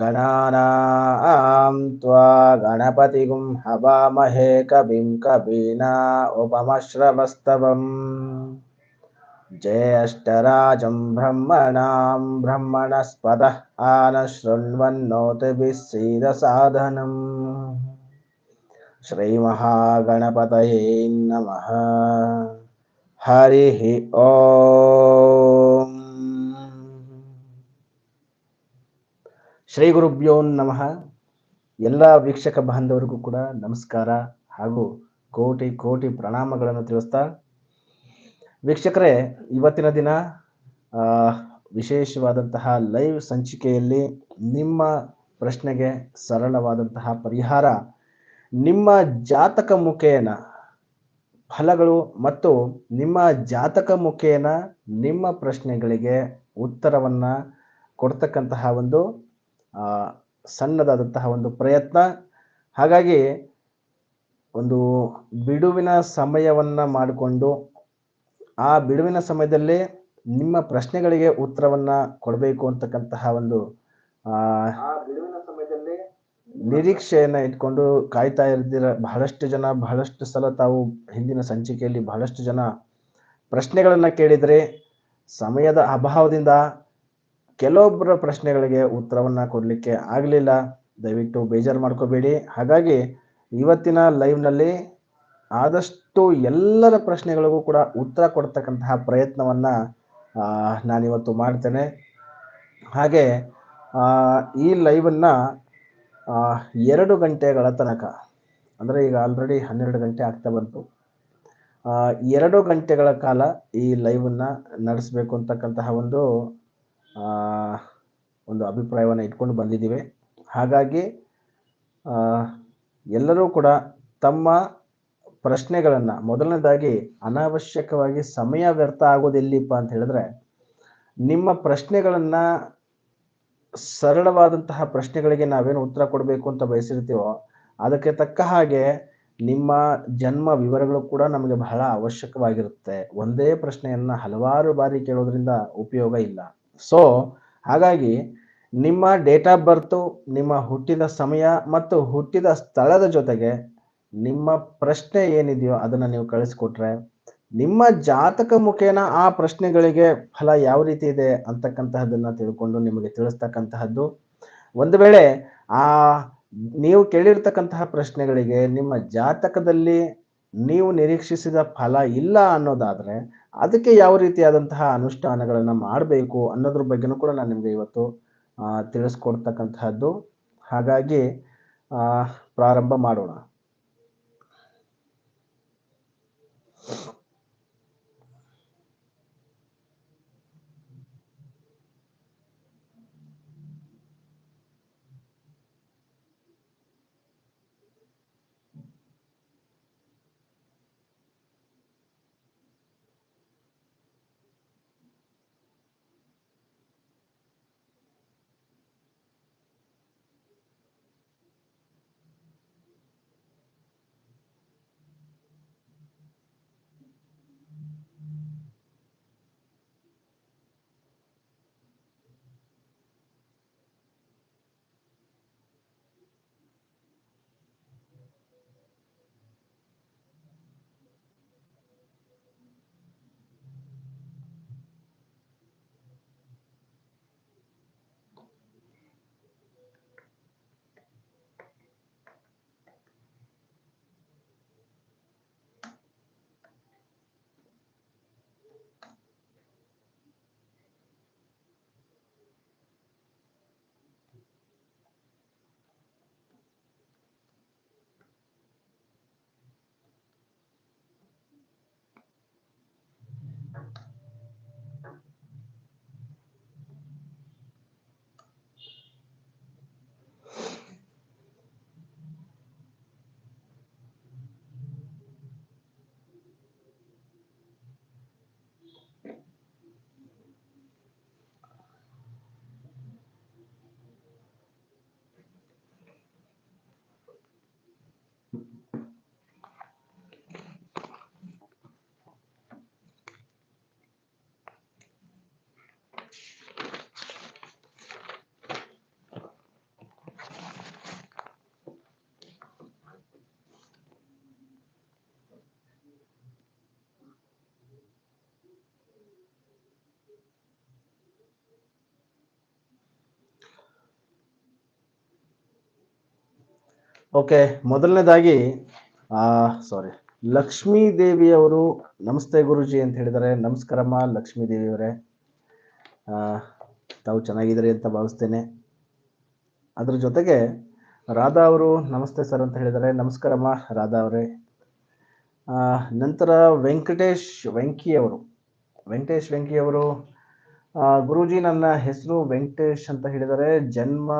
गणानां त्वा गणपतिगुं हवामहे कविं कवीना उपमश्रवस्तवम्। ज्येष्ठराजं ब्रह्मणां ब्रह्मणस्पदः आनशृण्वन्नोतिभिः सीदसाधनम् श्रीमहागणपतये नमः। हरिः ಓಂ ಶ್ರೀ ಗುರುಭ್ಯೋ ನಮಃ. ಎಲ್ಲ ವೀಕ್ಷಕ ಬಾಂಧವರಿಗೂ ಕೂಡ ನಮಸ್ಕಾರ ಹಾಗೂ ಕೋಟಿ ಕೋಟಿ ಪ್ರಣಾಮಗಳನ್ನು ತಿಳಿಸ್ತಾ ವೀಕ್ಷಕರೇ, ಇವತ್ತಿನ ದಿನ ವಿಶೇಷವಾದಂತಹ ಲೈವ್ ಸಂಚಿಕೆಯಲ್ಲಿ ನಿಮ್ಮ ಪ್ರಶ್ನೆಗೆ ಸರಳವಾದಂತಹ ಪರಿಹಾರ, ನಿಮ್ಮ ಜಾತಕ ಮುಖೇನ ಫಲಗಳು ಮತ್ತು ನಿಮ್ಮ ಜಾತಕ ಮುಖೇನ ನಿಮ್ಮ ಪ್ರಶ್ನೆಗಳಿಗೆ ಉತ್ತರವನ್ನು ಕೊಡ್ತಕ್ಕಂತಹ ಒಂದು ಸಣ್ಣದಾದಂತಹ ಒಂದು ಪ್ರಯತ್ನ. ಹಾಗಾಗಿ ಒಂದು ಬಿಡುವಿನ ಸಮಯವನ್ನ ಮಾಡಿಕೊಂಡು ಆ ಬಿಡುವಿನ ಸಮಯದಲ್ಲಿ ನಿಮ್ಮ ಪ್ರಶ್ನೆಗಳಿಗೆ ಉತ್ತರವನ್ನ ಕೊಡಬೇಕು ಅಂತಕ್ಕಂತಹ ಒಂದು, ಆ, ನಿರೀಕ್ಷೆಯನ್ನ ಇಟ್ಕೊಂಡು ಕಾಯ್ತಾ ಇರ್ದಿರ ಬಹಳಷ್ಟು ಜನ, ಬಹಳಷ್ಟು ಸಲ ತಾವು ಹಿಂದಿನ ಸಂಚಿಕೆಯಲ್ಲಿ ಬಹಳಷ್ಟು ಜನ ಪ್ರಶ್ನೆಗಳನ್ನು ಕೇಳಿದ್ರೆ ಸಮಯದ ಅಭಾವದಿಂದ ಕೆಲವೊಬ್ಬರ ಪ್ರಶ್ನೆಗಳಿಗೆ ಉತ್ತರವನ್ನ ಕೊಡ್ಲಿಕ್ಕೆ ಆಗಲಿಲ್ಲ. ದಯವಿಟ್ಟು ಬೇಜಾರು ಮಾಡ್ಕೋಬೇಡಿ. ಹಾಗಾಗಿ ಇವತ್ತಿನ ಲೈವ್ನಲ್ಲಿ ಆದಷ್ಟು ಎಲ್ಲರ ಪ್ರಶ್ನೆಗಳಿಗೂ ಕೂಡ ಉತ್ತರ ಕೊಡ್ತಕ್ಕಂತಹ ಪ್ರಯತ್ನವನ್ನ ನಾನಿವತ್ತು ಮಾಡ್ತೇನೆ. ಹಾಗೆ ಈ ಲೈವನ್ನ ಎರಡು ಗಂಟೆಗಳ ತನಕ, ಅಂದರೆ ಈಗ ಆಲ್ರೆಡಿ ಹನ್ನೆರಡು ಗಂಟೆ ಆಗ್ತಾ ಬಂತು. ಎರಡು ಗಂಟೆಗಳ ಕಾಲ ಈ ಲೈವನ್ನ ನಡೆಸಬೇಕು ಅಂತಕ್ಕಂತಹ ಒಂದು ಒಂದು ಅಭಿಪ್ರಾಯವನ್ನು ಇಟ್ಕೊಂಡು ಬಂದಿದ್ದೀವಿ. ಹಾಗಾಗಿ ಎಲ್ಲರೂ ಕೂಡ ತಮ್ಮ ಪ್ರಶ್ನೆಗಳನ್ನು, ಮೊದಲನೇದಾಗಿ ಅನಾವಶ್ಯಕವಾಗಿ ಸಮಯ ವ್ಯರ್ಥ ಆಗೋದೆಲ್ಲಿಪ್ಪ ಅಂತ ಹೇಳಿದ್ರೆ, ನಿಮ್ಮ ಪ್ರಶ್ನೆಗಳನ್ನು ಸರಳವಾದಂತಹ ಪ್ರಶ್ನೆಗಳಿಗೆ ನಾವೇನು ಉತ್ತರ ಕೊಡಬೇಕು ಅಂತ ಬಯಸಿರ್ತೀವೋ, ಅದಕ್ಕೆ ತಕ್ಕ ಹಾಗೆ ನಿಮ್ಮ ಜನ್ಮ ವಿವರಗಳು ಕೂಡ ನಮಗೆ ಬಹಳ ಅವಶ್ಯಕವಾಗಿರುತ್ತೆ. ಒಂದೇ ಪ್ರಶ್ನೆಯನ್ನು ಹಲವಾರು ಬಾರಿ ಕೇಳೋದ್ರಿಂದ ಉಪಯೋಗ ಇಲ್ಲ. ಸೊ ಹಾಗಾಗಿ ನಿಮ್ಮ ಡೇಟ್ ಆಫ್ ಬರ್ತು ನಿಮ್ಮ ಹುಟ್ಟಿದ ಸಮಯ ಮತ್ತು ಹುಟ್ಟಿದ ಸ್ಥಳದ ಜೊತೆಗೆ ನಿಮ್ಮ ಪ್ರಶ್ನೆ ಏನಿದೆಯೋ ಅದನ್ನು ನೀವು ಕಳಿಸ್ಕೊಟ್ರೆ ನಿಮ್ಮ ಜಾತಕ ಮುಖೇನ ಆ ಪ್ರಶ್ನೆಗಳಿಗೆ ಫಲ ಯಾವ ರೀತಿ ಇದೆ ಅಂತಕ್ಕಂತಹದನ್ನು ತಿಳ್ಕೊಂಡು ನಿಮಗೆ ತಿಳಿಸ್ತಕ್ಕಂತಹದ್ದು. ಒಂದು ವೇಳೆ ಆ ನೀವು ಕೇಳಿರ್ತಕ್ಕಂತಹ ಪ್ರಶ್ನೆಗಳಿಗೆ ನಿಮ್ಮ ಜಾತಕದಲ್ಲಿ ನೀವು ನಿರೀಕ್ಷಿಸಿದ ಫಲ ಇಲ್ಲ ಅನ್ನೋದಾದ್ರೆ ಅದಕ್ಕೆ ಯಾವ ರೀತಿಯಾದಂತಹ ಅನುಷ್ಠಾನಗಳನ್ನು ಮಾಡಬೇಕು ಅನ್ನೋದ್ರ ಬಗ್ಗೆನೂ ಕೂಡ ನಾನು ನಿಮಗೆ ಇವತ್ತು ತಿಳಿಸ್ಕೊಡ್ತಕ್ಕಂತಹದ್ದು. ಹಾಗಾಗಿ ಪ್ರಾರಂಭ ಮಾಡೋಣ. ಓಕೆ ಮೊದಲನೇದಾಗಿ ಸಾರಿ ಲಕ್ಷ್ಮೀ ದೇವಿಯವರು ನಮಸ್ತೆ ಗುರುಜಿ ಅಂತ ಹೇಳಿದ್ದಾರೆ. ನಮಸ್ಕಾರಮ್ಮ ಲಕ್ಷ್ಮೀ ದೇವಿಯವರೇ. ತಾವು ಚೆನ್ನಾಗಿದ್ದೀರಿ ಅಂತ ಭಾವಿಸ್ತೇನೆ. ಅದ್ರ ಜೊತೆಗೆ ರಾಧಾ ಅವರು ನಮಸ್ತೆ ಸರ್ ಅಂತ ಹೇಳಿದ್ದಾರೆ. ನಮಸ್ಕಾರಮ್ಮ ರಾಧಾ ಅವರೇ. ನಂತರ ವೆಂಕಟೇಶ್ ವೆಂಕಿ ಅವರು ವೆಂಕಟೇಶ್ ವೆಂಕಿ ಅವರು ಆ, ಗುರೂಜಿ ನನ್ನ ಹೆಸರು ವೆಂಕಟೇಶ್ ಅಂತ ಹೇಳಿದರೆ ಜನ್ಮ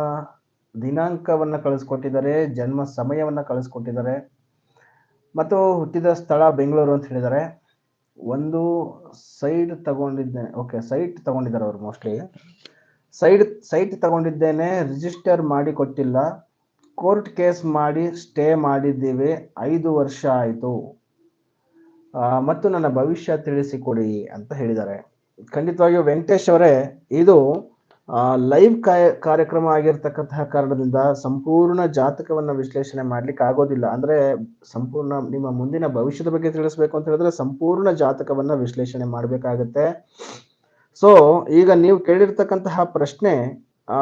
ದಿನಾಂಕವನ್ನ ಕಳಿಸ್ಕೊಟ್ಟಿದ್ದಾರೆ, ಜನ್ಮ ಸಮಯವನ್ನ ಕಳಿಸ್ಕೊಟ್ಟಿದ್ದಾರೆ ಮತ್ತು ಹುಟ್ಟಿದ ಸ್ಥಳ ಬೆಂಗಳೂರು ಅಂತ ಹೇಳಿದ್ದಾರೆ. ಒಂದು ಸೈಡ್ ತಗೊಂಡಿದ್ದೆ, ಓಕೆ, ಸೈಟ್ ತಗೊಂಡಿದ್ದಾರೆ ಅವರು ಮೋಸ್ಟ್ಲಿ ಸೈಡ್ ಸೈಟ್ ತಗೊಂಡಿದ್ದೇನೆ ರಿಜಿಸ್ಟರ್ ಮಾಡಿ ಕೊಟ್ಟಿಲ್ಲ. ಕೋರ್ಟ್ ಕೇಸ್ ಮಾಡಿ ಸ್ಟೇ ಮಾಡಿದ್ದೀವಿ, ಐದು ವರ್ಷ ಆಯಿತು. ಮತ್ತು ನನ್ನ ಭವಿಷ್ಯ ತಿಳಿಸಿಕೊಡಿ ಅಂತ ಹೇಳಿದ್ದಾರೆ. ಖಂಡಿತವಾಗಿಯೂ ವೆಂಕಟೇಶ್ ಅವರೇ, ಇದು ಲೈವ್ ಕಾರ್ಯಕ್ರಮ ಆಗಿರ್ತಕ್ಕಂತಹ ಕಾರಣದಿಂದ ಸಂಪೂರ್ಣ ಜಾತಕವನ್ನ ವಿಶ್ಲೇಷಣೆ ಮಾಡ್ಲಿಕ್ಕೆ ಆಗೋದಿಲ್ಲ. ಅಂದ್ರೆ ಸಂಪೂರ್ಣ ನಿಮ್ಮ ಮುಂದಿನ ಭವಿಷ್ಯದ ಬಗ್ಗೆ ತಿಳಿಸ್ಬೇಕು ಅಂತ ಹೇಳಿದ್ರೆ ಸಂಪೂರ್ಣ ಜಾತಕವನ್ನ ವಿಶ್ಲೇಷಣೆ ಮಾಡಬೇಕಾಗತ್ತೆ. ಸೊ ಈಗ ನೀವು ಕೇಳಿರ್ತಕ್ಕಂತಹ ಪ್ರಶ್ನೆ, ಆ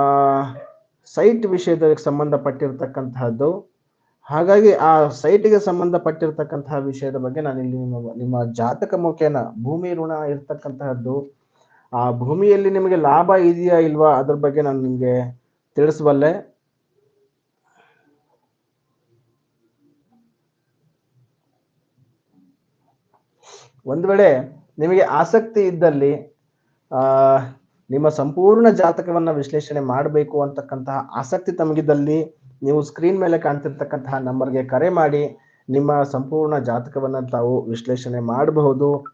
ಸೈಟ್ ವಿಷಯದ ಸಂಬಂಧಪಟ್ಟಿರ್ತಕ್ಕಂತಹದ್ದು. ಹಾಗಾಗಿ ಆ ಸೈಟ್ಗೆ ಸಂಬಂಧಪಟ್ಟಿರ್ತಕ್ಕಂತಹ ವಿಷಯದ ಬಗ್ಗೆ ನಾನು ಇಲ್ಲಿ ನಿಮ್ಮ ನಿಮ್ಮ ಜಾತಕ ಮುಖೇನ ಭೂಮಿ ಋಣ ಇರ್ತಕ್ಕಂತಹದ್ದು ಆ ಭೂಮಿಯಲ್ಲಿ ನಿಮಗೆ ಲಾಭ ಇದೆಯಾ ಇಲ್ವಾ ಅದ್ರ ಬಗ್ಗೆ ನಾನು ನಿಮಗೆ ತಿಳಿಸಬಲ್ಲೆ. ಒಂದು ವೇಳೆ ನಿಮಗೆ ಆಸಕ್ತಿ ಇದ್ದಲ್ಲಿ, ಆ, ನಿಮ್ಮ ಸಂಪೂರ್ಣ ಜಾತಕವನ್ನ ವಿಶ್ಲೇಷಣೆ ಮಾಡಬೇಕು ಅಂತಕ್ಕಂತಹ ಆಸಕ್ತಿ ತಮಗಿದ್ದಲ್ಲಿ ನೀವು ಸ್ಕ್ರೀನ್ ಮೇಲೆ ಕಾಣ್ತಿರ್ತಕ್ಕಂತಹ ನಂಬರ್ಗೆ ಕರೆ ಮಾಡಿ, ನಿಮ್ಮ ಸಂಪೂರ್ಣ ಜಾತಕವನ್ನ ತಾವು ವಿಶ್ಲೇಷಣೆ ಮಾಡಬಹುದು.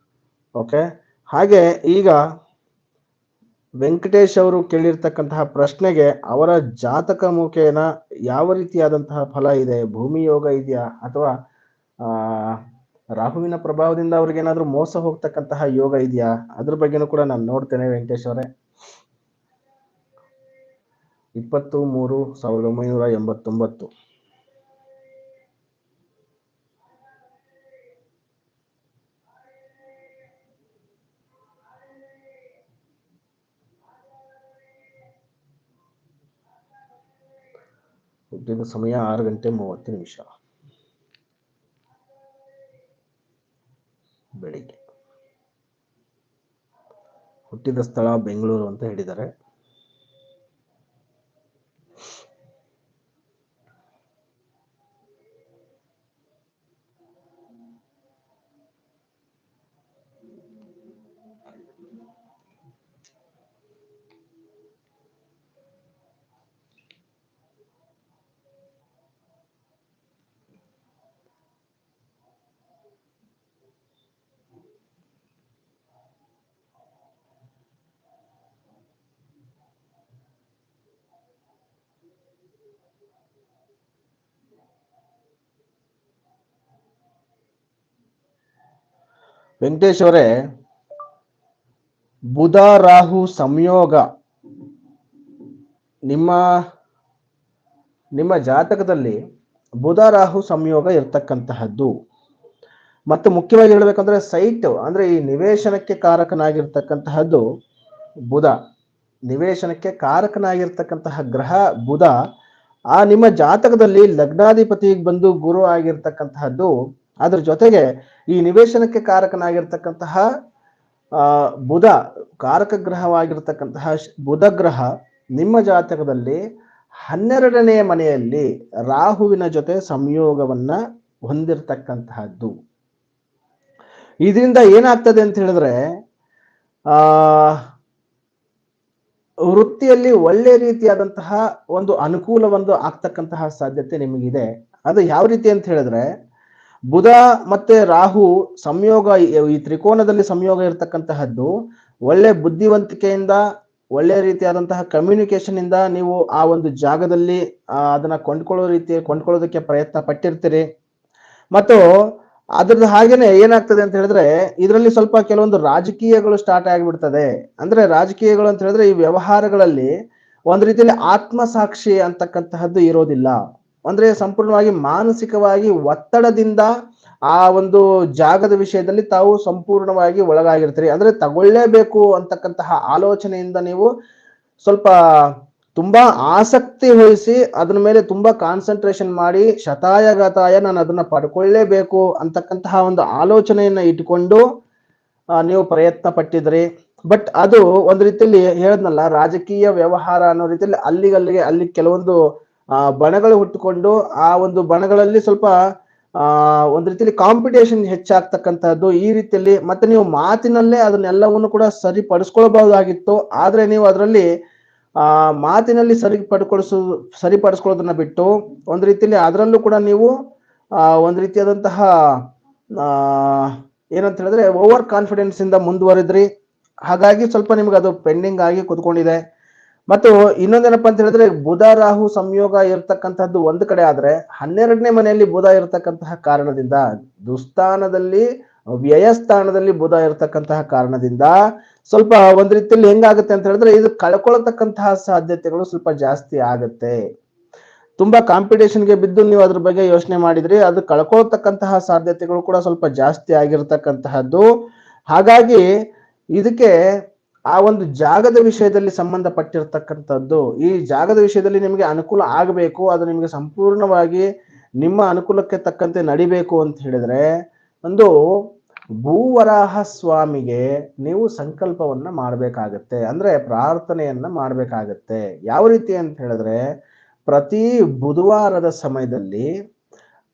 ಓಕೆ? ಹಾಗೆ ಈಗ ವೆಂಕಟೇಶ್ ಅವರು ಕೇಳಿರ್ತಕ್ಕಂತಹ ಪ್ರಶ್ನೆಗೆ ಅವರ ಜಾತಕ ಮುಖೇನ ಯಾವ ರೀತಿಯಾದಂತಹ ಫಲ ಇದೆ, ಭೂಮಿ ಯೋಗ ಇದೆಯಾ ಅಥವಾ ರಾಹುವಿನ ಪ್ರಭಾವದಿಂದ ಅವ್ರಿಗೆ ಏನಾದ್ರೂ ಮೋಸ ಹೋಗ್ತಕ್ಕಂತಹ ಯೋಗ ಇದೆಯಾ? ಅದ್ರ ಬಗ್ಗೆನೂ ಕೂಡ ನಾನು ನೋಡ್ತೇನೆ ವೆಂಕಟೇಶ್ ಅವರೇ. ಇಪ್ಪತ್ತು ಮೂರು ಸಾವಿರದ ಒಂಬೈನೂರ ಎಂಬತ್ತೊಂಬತ್ತು. ಹುಟ್ಟಿದ ಸಮಯ ಆರು ಗಂಟೆ ಮೂವತ್ತು ನಿಮಿಷ. ಬೆಳಿಗ್ಗೆ. ಹುಟ್ಟಿದ ಸ್ಥಳ ಬೆಂಗಳೂರು ಅಂತ ಹೇಳಿದ್ದಾರೆ. ವೆಂಕಟೇಶ್ ಅವರೇ, ಬುಧ, ರಾಹು, ಸಂಯೋಗ, ನಿಮ್ಮ ನಿಮ್ಮ ಜಾತಕದಲ್ಲಿ ಬುಧ, ರಾಹು, ಸಂಯೋಗ ಇರತಕ್ಕಂತಹದ್ದು. ಮತ್ತು ಮುಖ್ಯವಾಗಿ ಹೇಳ್ಬೇಕಂದ್ರೆ ಸೈಟ್, ಅಂದ್ರೆ ಈ ನಿವೇಶನಕ್ಕೆ ಕಾರಕನಾಗಿರ್ತಕ್ಕಂತಹದ್ದು ಬುಧ. ನಿವೇಶನಕ್ಕೆ ಕಾರಕನಾಗಿರ್ತಕ್ಕಂತಹ ಗ್ರಹ ಬುಧ. ಆ ನಿಮ್ಮ ಜಾತಕದಲ್ಲಿ ಲಗ್ನಾಧಿಪತಿಗೆ ಬಂದು ಗುರು ಆಗಿರ್ತಕ್ಕಂತಹದ್ದು ಅದ್ರ ಜೊತೆಗೆ ಈ ನಿವೇಶನಕ್ಕೆ ಕಾರಕನಾಗಿರ್ತಕ್ಕಂತಹ ಬುಧ, ಕಾರಕ ಗ್ರಹವಾಗಿರ್ತಕ್ಕಂತಹ ಬುಧ ಗ್ರಹ ನಿಮ್ಮ ಜಾತಕದಲ್ಲಿ ಹನ್ನೆರಡನೆಯ ಮನೆಯಲ್ಲಿ ರಾಹುವಿನ ಜೊತೆ ಸಂಯೋಗವನ್ನ ಹೊಂದಿರತಕ್ಕಂತಹದ್ದು. ಇದರಿಂದ ಏನಾಗ್ತದೆ ಅಂತ ಹೇಳಿದ್ರೆ, ಆ, ವೃತ್ತಿಯಲ್ಲಿ ಒಳ್ಳೆ ರೀತಿಯಾದಂತಹ ಒಂದು ಅನುಕೂಲವೊಂದು ಆಗ್ತಕ್ಕಂತಹ ಸಾಧ್ಯತೆ ನಿಮಗಿದೆ. ಅದು ಯಾವ ರೀತಿ ಅಂತ ಹೇಳಿದ್ರೆ ಬುಧ ಮತ್ತೆ ರಾಹು ಸಂಯೋಗ ಈ- ತ್ರಿಕೋನದಲ್ಲಿ ಸಂಯೋಗ ಇರತಕ್ಕಂತಹದ್ದು. ಒಳ್ಳೆ ಬುದ್ಧಿವಂತಿಕೆಯಿಂದ, ಒಳ್ಳೆ ರೀತಿಯಾದಂತಹ ಕಮ್ಯುನಿಕೇಶನ್ ಇಂದ ನೀವು ಆ ಒಂದು ಜಾಗದಲ್ಲಿ ಅದನ್ನ ಕೊಂಡ್ಕೊಳ್ಳೋ ರೀತಿ, ಕೊಂಡ್ಕೊಳ್ಳೋದಕ್ಕೆ ಪ್ರಯತ್ನ ಪಟ್ಟಿರ್ತೀರಿ. ಮತ್ತು ಅದ್ರದ್ದು ಹಾಗೇನೆ ಏನಾಗ್ತದೆ ಅಂತ ಹೇಳಿದ್ರೆ, ಇದರಲ್ಲಿ ಸ್ವಲ್ಪ ಕೆಲವೊಂದು ರಾಜಕೀಯಗಳು ಸ್ಟಾರ್ಟ್ ಆಗಿಬಿಡ್ತದೆ. ಅಂದ್ರೆ ರಾಜಕೀಯಗಳು ಅಂತ ಹೇಳಿದ್ರೆ ಈ ವ್ಯವಹಾರಗಳಲ್ಲಿ ಒಂದ್ ರೀತಿಯಲ್ಲಿ ಆತ್ಮಸಾಕ್ಷಿ ಅಂತಕ್ಕಂತಹದ್ದು ಇರೋದಿಲ್ಲ. ಅಂದ್ರೆ ಸಂಪೂರ್ಣವಾಗಿ ಮಾನಸಿಕವಾಗಿ ಒತ್ತಡದಿಂದ ಆ ಒಂದು ಜಾಗದ ವಿಷಯದಲ್ಲಿ ತಾವು ಸಂಪೂರ್ಣವಾಗಿ ಒಳಗಾಗಿರ್ತೀರಿ. ಅಂದ್ರೆ ತಗೊಳ್ಳೇಬೇಕು ಅಂತಕ್ಕಂತಹ ಆಲೋಚನೆಯಿಂದ ನೀವು ಸ್ವಲ್ಪ ತುಂಬಾ ಆಸಕ್ತಿ ವಹಿಸಿ ಅದ್ರ ಮೇಲೆ ತುಂಬಾ ಕಾನ್ಸಂಟ್ರೇಷನ್ ಮಾಡಿ ಶತಾಯಗತಾಯ ನಾನು ಅದನ್ನ ಪಡ್ಕೊಳ್ಳೇಬೇಕು ಅಂತಕ್ಕಂತಹ ಒಂದು ಆಲೋಚನೆಯನ್ನ ಇಟ್ಕೊಂಡು ನೀವು ಪ್ರಯತ್ನ ಪಟ್ಟಿದ್ರಿ ಬಟ್ ಅದು ಒಂದು ರೀತಿಯಲ್ಲಿ ಹೇಳದ್ನಲ್ಲ, ರಾಜಕೀಯ ವ್ಯವಹಾರ ಅನ್ನೋ ರೀತಿಯಲ್ಲಿ ಅಲ್ಲಿಗಲ್ಲಿಗೆ ಅಲ್ಲಿ ಕೆಲವೊಂದು ಆ ಬಣಗಳು ಹುಟ್ಟುಕೊಂಡು ಆ ಒಂದು ಬಣಗಳಲ್ಲಿ ಸ್ವಲ್ಪ, ಆ, ಒಂದ್ ರೀತಿಯಲ್ಲಿ ಕಾಂಪಿಟೇಷನ್ ಹೆಚ್ಚಾಗ್ತಕ್ಕಂತಹದ್ದು ಈ ರೀತಿಯಲ್ಲಿ, ಮತ್ತೆ ನೀವು ಮಾತಿನಲ್ಲೇ ಅದನ್ನೆಲ್ಲವನ್ನು ಕೂಡ ಸರಿಪಡಿಸ್ಕೊಳ್ಬಹುದಾಗಿತ್ತು. ಆದ್ರೆ ನೀವು ಅದರಲ್ಲಿ, ಆ, ಮಾತಿನಲ್ಲಿ ಸರಿ ಪಡ್ಕೊಳಿಸೋ, ಸರಿಪಡಿಸ್ಕೊಳ್ಳೋದನ್ನ ಬಿಟ್ಟು, ಒಂದ್ ರೀತಿಯಲ್ಲಿ ಅದರಲ್ಲೂ ಕೂಡ ನೀವು, ಆ, ಒಂದ್ ರೀತಿಯಾದಂತಹ, ಆ, ಏನಂತ ಹೇಳಿದ್ರೆ ಓವರ್ ಕಾನ್ಫಿಡೆನ್ಸ್ ಇಂದ ಮುಂದುವರಿದ್ರಿ. ಹಾಗಾಗಿ ಸ್ವಲ್ಪ ನಿಮ್ಗೆ ಅದು ಪೆಂಡಿಂಗ್ ಆಗಿ ಕುತ್ಕೊಂಡಿದೆ. ಮತ್ತು ಇನ್ನೊಂದೇನಪ್ಪ ಅಂತ ಹೇಳಿದ್ರೆ ಬುಧ ರಾಹು ಸಂಯೋಗ ಇರ್ತಕ್ಕಂತಹದ್ದು ಒಂದು ಕಡೆ ಆದ್ರೆ ಹನ್ನೆರಡನೇ ಮನೆಯಲ್ಲಿ ಬುಧ ಇರತಕ್ಕಂತಹ ಕಾರಣದಿಂದ ದುಸ್ಥಾನದಲ್ಲಿ ವ್ಯಯಸ್ಥಾನದಲ್ಲಿ ಬುಧ ಇರತಕ್ಕಂತಹ ಕಾರಣದಿಂದ ಸ್ವಲ್ಪ ಒಂದ್ ರೀತಿಯಲ್ಲಿ ಹೆಂಗಾಗುತ್ತೆ ಅಂತ ಹೇಳಿದ್ರೆ ಇದು ಕಳ್ಕೊಳ್ತಕ್ಕಂತಹ ಸಾಧ್ಯತೆಗಳು ಸ್ವಲ್ಪ ಜಾಸ್ತಿ ಆಗುತ್ತೆ. ತುಂಬಾ ಕಾಂಪಿಟೇಷನ್ಗೆ ಬಿದ್ದು ನೀವು ಅದ್ರ ಬಗ್ಗೆ ಯೋಚನೆ ಮಾಡಿದ್ರಿ, ಅದು ಕಳ್ಕೊಳ್ತಕ್ಕಂತಹ ಸಾಧ್ಯತೆಗಳು ಕೂಡ ಸ್ವಲ್ಪ ಜಾಸ್ತಿ ಆಗಿರ್ತಕ್ಕಂತಹದ್ದು. ಹಾಗಾಗಿ ಇದಕ್ಕೆ ಆ ಒಂದು ಜಾಗದ ವಿಷಯದಲ್ಲಿ ಸಂಬಂಧಪಟ್ಟಿರ್ತಕ್ಕಂಥದ್ದು, ಈ ಜಾಗದ ವಿಷಯದಲ್ಲಿ ನಿಮಗೆ ಅನುಕೂಲ ಆಗಬೇಕು, ಅದು ನಿಮಗೆ ಸಂಪೂರ್ಣವಾಗಿ ನಿಮ್ಮ ಅನುಕೂಲಕ್ಕೆ ತಕ್ಕಂತೆ ನಡಿಬೇಕು ಅಂತ ಹೇಳಿದ್ರೆ, ಒಂದು ಭೂವರಾಹ ಸ್ವಾಮಿಗೆ ನೀವು ಸಂಕಲ್ಪವನ್ನ ಮಾಡಬೇಕಾಗತ್ತೆ, ಅಂದ್ರೆ ಪ್ರಾರ್ಥನೆಯನ್ನ ಮಾಡಬೇಕಾಗತ್ತೆ. ಯಾವ ರೀತಿ ಅಂತ ಹೇಳಿದ್ರೆ, ಪ್ರತಿ ಬುಧವಾರದ ಸಮಯದಲ್ಲಿ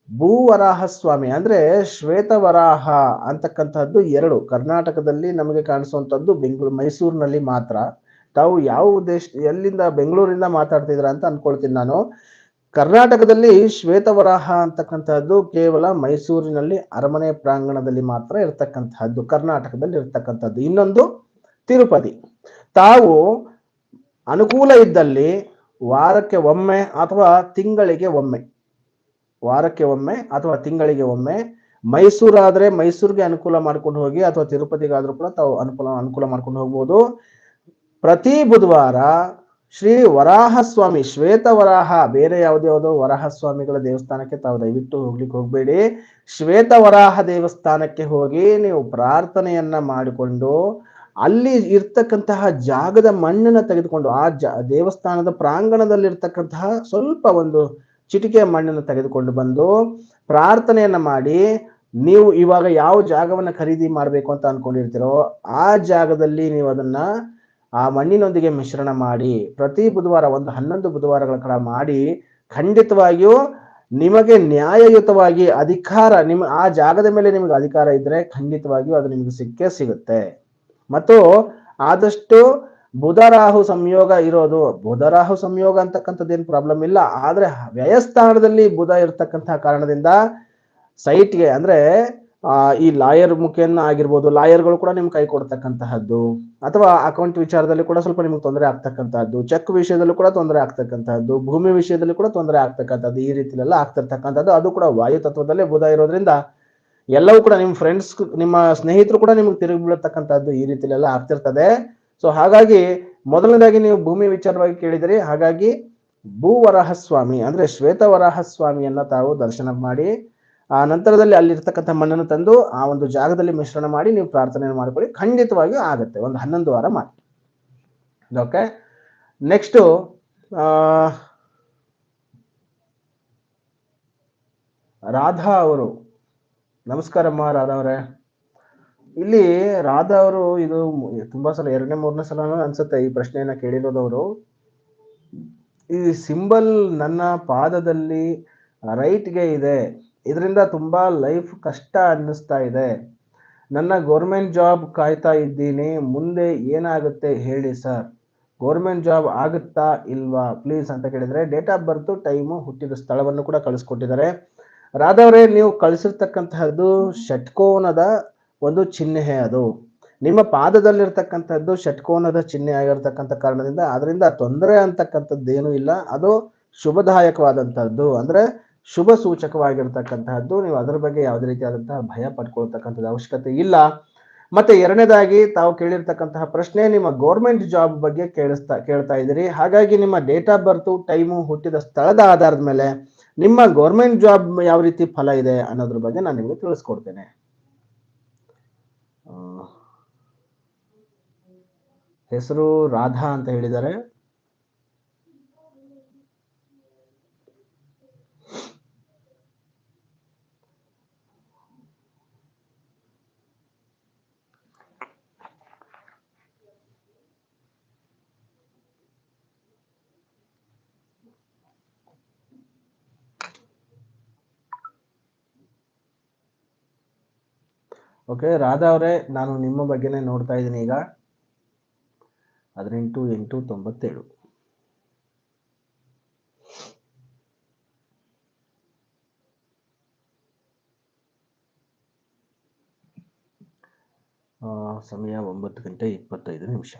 ಭೂವರಾಹ ಸ್ವಾಮಿ ಅಂದ್ರೆ ಶ್ವೇತವರಾಹ ಅಂತಕ್ಕಂತಹದ್ದು ಎರಡು. ಕರ್ನಾಟಕದಲ್ಲಿ ನಮಗೆ ಕಾಣಿಸುವಂತದ್ದು ಬೆಂಗಳೂರು, ಮೈಸೂರಿನಲ್ಲಿ ಮಾತ್ರ. ತಾವು ಯಾವ ದೇಶ ಎಲ್ಲಿಂದ ಬೆಂಗಳೂರಿಂದ ಮಾತಾಡ್ತಿದ್ರ ಅಂತ ಅನ್ಕೊಳ್ತೀನಿ ನಾನು. ಕರ್ನಾಟಕದಲ್ಲಿ ಶ್ವೇತವರಾಹ ಅಂತಕ್ಕಂತಹದ್ದು ಕೇವಲ ಮೈಸೂರಿನಲ್ಲಿ ಅರಮನೆ ಪ್ರಾಂಗಣದಲ್ಲಿ ಮಾತ್ರ ಇರ್ತಕ್ಕಂತಹದ್ದು ಕರ್ನಾಟಕದಲ್ಲಿ ಇರತಕ್ಕಂಥದ್ದು. ಇನ್ನೊಂದು ತಿರುಪತಿ. ತಾವು ಅನುಕೂಲ ಇದ್ದಲ್ಲಿ ವಾರಕ್ಕೆ ಒಮ್ಮೆ ಅಥವಾ ತಿಂಗಳಿಗೆ ಒಮ್ಮೆ ವಾರಕ್ಕೆ ಒಮ್ಮೆ ಅಥವಾ ತಿಂಗಳಿಗೆ ಒಮ್ಮೆ ಮೈಸೂರಾದ್ರೆ ಮೈಸೂರಿಗೆ ಅನುಕೂಲ ಮಾಡ್ಕೊಂಡು ಹೋಗಿ ಅಥವಾ ತಿರುಪತಿಗಾದ್ರೂ ಕೂಡ ತಾವು ಅನುಕೂಲ ಅನುಕೂಲ ಮಾಡ್ಕೊಂಡು ಹೋಗ್ಬೋದು. ಪ್ರತಿ ಬುಧವಾರ ಶ್ರೀ ವರಾಹ ಸ್ವಾಮಿ ಶ್ವೇತ ವರಾಹ, ಬೇರೆ ಯಾವುದೇ ಯಾವುದೋ ವರಾಹ ಸ್ವಾಮಿಗಳ ದೇವಸ್ಥಾನಕ್ಕೆ ತಾವು ದಯವಿಟ್ಟು ಹೋಗ್ಲಿಕ್ಕೆ ಹೋಗ್ಬೇಡಿ. ಶ್ವೇತ ವರಾಹ ದೇವಸ್ಥಾನಕ್ಕೆ ಹೋಗಿ ನೀವು ಪ್ರಾರ್ಥನೆಯನ್ನ ಮಾಡಿಕೊಂಡು ಅಲ್ಲಿ ಇರ್ತಕ್ಕಂತಹ ಜಾಗದ ಮಣ್ಣನ್ನ ತೆಗೆದುಕೊಂಡು ಆ ಜ, ದೇವಸ್ಥಾನದ ಪ್ರಾಂಗಣದಲ್ಲಿರ್ತಕ್ಕಂತಹ ಸ್ವಲ್ಪ ಒಂದು ಚಿಟಿಕೆ ಮಣ್ಣನ್ನು ತೆಗೆದುಕೊಂಡು ಬಂದು ಪ್ರಾರ್ಥನೆಯನ್ನ ಮಾಡಿ, ನೀವು ಇವಾಗ ಯಾವ ಜಾಗವನ್ನ ಖರೀದಿ ಮಾಡಬೇಕು ಅಂತ ಅನ್ಕೊಂಡಿರ್ತೀರೋ ಆ ಜಾಗದಲ್ಲಿ ನೀವು ಅದನ್ನ ಆ ಮಣ್ಣಿನೊಂದಿಗೆ ಮಿಶ್ರಣ ಮಾಡಿ, ಪ್ರತಿ ಬುಧವಾರ ಒಂದು ಹನ್ನೊಂದು ಬುಧವಾರಗಳ ಕಾಲ ಮಾಡಿ, ಖಂಡಿತವಾಗಿಯೂ ನಿಮಗೆ ನ್ಯಾಯಯುತವಾಗಿ ಅಧಿಕಾರ, ನಿಮ್ಮ ಆ ಜಾಗದ ಮೇಲೆ ನಿಮಗೆ ಅಧಿಕಾರ ಇದ್ರೆ ಖಂಡಿತವಾಗಿಯೂ ಅದು ನಿಮಗೆ ಸಿಕ್ಕೇ ಸಿಗುತ್ತೆ. ಮತ್ತು ಆದಷ್ಟು ಬುಧರಾಹು ಸಂಯೋಗ ಇರೋದು, ಬುಧರಾಹು ಸಂಯೋಗ ಅಂತಕ್ಕಂಥದ್ದು ಏನು ಪ್ರಾಬ್ಲಮ್ ಇಲ್ಲ. ಆದ್ರೆ ವ್ಯಯಸ್ಥಾನದಲ್ಲಿ ಬುಧ ಇರ್ತಕ್ಕಂತಹ ಕಾರಣದಿಂದ ಸೈಟ್ಗೆ ಅಂದ್ರೆ ಈ ಲಾಯರ್ ಮುಖೇನ ಆಗಿರ್ಬೋದು ಲಾಯರ್ಗಳು ಕೂಡ ನಿಮ್ಗೆ ಕೈ ಕೊಡ್ತಕ್ಕಂತಹದ್ದು, ಅಥವಾ ಅಕೌಂಟ್ ವಿಚಾರದಲ್ಲಿ ಕೂಡ ಸ್ವಲ್ಪ ನಿಮ್ಗೆ ತೊಂದರೆ ಆಗ್ತಕ್ಕಂತಹದ್ದು ಚೆಕ್ ವಿಷಯದಲ್ಲೂ ಕೂಡ ತೊಂದರೆ ಆಗ್ತಕ್ಕಂತಹದ್ದು, ಭೂಮಿ ವಿಷಯದಲ್ಲಿ ಕೂಡ ತೊಂದರೆ ಆಗ್ತಕ್ಕಂಥದ್ದು ಈ ರೀತಿಲೆಲ್ಲ ಆಗ್ತಿರ್ತಕ್ಕಂಥದ್ದು. ಅದು ಕೂಡ ವಾಯು ತತ್ವದಲ್ಲೇ ಬುಧ ಇರೋದ್ರಿಂದ ಎಲ್ಲವೂ ಕೂಡ ನಿಮ್ಮ ಫ್ರೆಂಡ್ಸ್ ನಿಮ್ಮ ಸ್ನೇಹಿತರು ಕೂಡ ನಿಮ್ಗೆ ತಿರುಗಿ ಬೀಳತಕ್ಕಂಥದ್ದು ಈ ರೀತಿಲೆಲ್ಲ ಆಗ್ತಿರ್ತದೆ. ಸೊ ಹಾಗಾಗಿ ಮೊದಲನೇದಾಗಿ ನೀವು ಭೂಮಿ ವಿಚಾರವಾಗಿ ಕೇಳಿದ್ರಿ, ಹಾಗಾಗಿ ಭೂವರಾಹ ಸ್ವಾಮಿ ಅಂದ್ರೆ ಶ್ವೇತ ಸ್ವಾಮಿಯನ್ನ ತಾವು ದರ್ಶನ ಮಾಡಿ, ಆ ನಂತರದಲ್ಲಿ ಅಲ್ಲಿರ್ತಕ್ಕಂಥ ಮಣ್ಣನ್ನು ತಂದು ಆ ಒಂದು ಜಾಗದಲ್ಲಿ ಮಿಶ್ರಣ ಮಾಡಿ ನೀವು ಪ್ರಾರ್ಥನೆ ಮಾಡ್ಕೊಳ್ಳಿ. ಖಂಡಿತವಾಗಿಯೂ ಆಗುತ್ತೆ. ಒಂದು ಹನ್ನೊಂದು ವಾರ ಮಾಡಿ. ಓಕೆ ನೆಕ್ಸ್ಟ್ ರಾಧಾ ಅವರು. ನಮಸ್ಕಾರಮ್ಮ ರಾಧಾ ಅವರೇ. ಇಲ್ಲಿ ರಾಧಾ ಅವರು ಇದು ತುಂಬಾ ಸಲ ಎರಡನೇ, ಮೂರನೇ ಸಲ ಅನ್ಸುತ್ತೆ ಈ ಪ್ರಶ್ನೆಯನ್ನ ಕೇಳಿರೋದವರು. ಈ ಸಿಂಬಲ್ ನನ್ನ ಪಾದದಲ್ಲಿ ರೈಟ್ಗೆ ಇದೆ. ಇದರಿಂದ ತುಂಬಾ ಲೈಫ್ ಕಷ್ಟ ಅನ್ನಿಸ್ತಾ ಇದೆ. ನನ್ನ ಗೌರ್ಮೆಂಟ್ ಜಾಬ್ ಕಾಯ್ತಾ ಇದ್ದೀನಿ. ಮುಂದೆ ಏನಾಗುತ್ತೆ ಹೇಳಿ ಸರ್. ಗೌರ್ಮೆಂಟ್ ಜಾಬ್ ಆಗುತ್ತಾ ಇಲ್ವಾ? ಪ್ಲೀಸ್ ಅಂತ ಕೇಳಿದ್ರೆ, ಡೇಟ್ ಆಫ್ ಬರ್ತ್, ಟೈಮು, ಹುಟ್ಟಿದ ಸ್ಥಳವನ್ನು ಕೂಡ ಕಳಿಸ್ಕೊಟ್ಟಿದ್ದಾರೆ. ರಾಧವ್ರೆ ನೀವು ಕಳಿಸಿರ್ತಕ್ಕಂತಹದ್ದು ಷಟ್ಕೋನದ ಒಂದು ಚಿಹ್ನೆ ಅದು. ನಿಮ್ಮ ಪಾದದಲ್ಲಿರ್ತಕ್ಕಂಥದ್ದು ಷಟ್ಕೋನದ ಚಿಹ್ನೆ ಆಗಿರ್ತಕ್ಕಂಥ ಕಾರಣದಿಂದ ಅದರಿಂದ ತೊಂದರೆ ಅಂತಕ್ಕಂಥದ್ದು ಏನೂ ಇಲ್ಲ. ಅದು ಶುಭದಾಯಕವಾದಂಥದ್ದು. ಅಂದ್ರೆ ಶುಭ ಸೂಚಕವಾಗಿರ್ತಕ್ಕಂತಹದ್ದು. ನೀವು ಅದರ ಬಗ್ಗೆ ಯಾವುದೇ ರೀತಿಯಾದಂತಹ ಭಯ ಪಡ್ಕೊಳ್ತಕ್ಕಂಥದ್ದು ಅವಶ್ಯಕತೆ ಇಲ್ಲ. ಮತ್ತೆ ಎರಡನೇದಾಗಿ ತಾವು ಕೇಳಿರ್ತಕ್ಕಂತಹ ಪ್ರಶ್ನೆ ನಿಮ್ಮ ಗೌರ್ಮೆಂಟ್ ಜಾಬ್ ಬಗ್ಗೆ ಕೇಳಿಸ್ತಾ, ಕೇಳ್ತಾ ಇದ್ದೀರಿ. ಹಾಗಾಗಿ ನಿಮ್ಮ ಡೇಟ್ ಆಫ್ ಬರ್ತ್, ಟೈಮು, ಹುಟ್ಟಿದ ಸ್ಥಳದ ಆಧಾರದ ಮೇಲೆ ನಿಮ್ಮ ಗೌರ್ಮೆಂಟ್ ಜಾಬ್ ಯಾವ ರೀತಿ ಫಲ ಇದೆ ಅನ್ನೋದ್ರ ಬಗ್ಗೆ ನಾನು ನಿಮಗೆ ತಿಳಿಸ್ಕೊಡ್ತೇನೆ. ಹೆಸರು ರಾಧಾ ಅಂತ ಹೇಳಿದ್ದಾರೆ. ಓಕೆ ರಾಧಾ ಅವರೇ ನಾನು ನಿಮ್ಮ ಬಗ್ಗೆನೇ ನೋಡ್ತಾ ಇದ್ದೀನಿ ಈಗ. ಹದಿನೆಂಟು ಎಂಟು ತೊಂಬತ್ತೇಳು. ಸಮಯ ಒಂಬತ್ತು ಗಂಟೆ ಇಪ್ಪತ್ತೈದು ನಿಮಿಷ.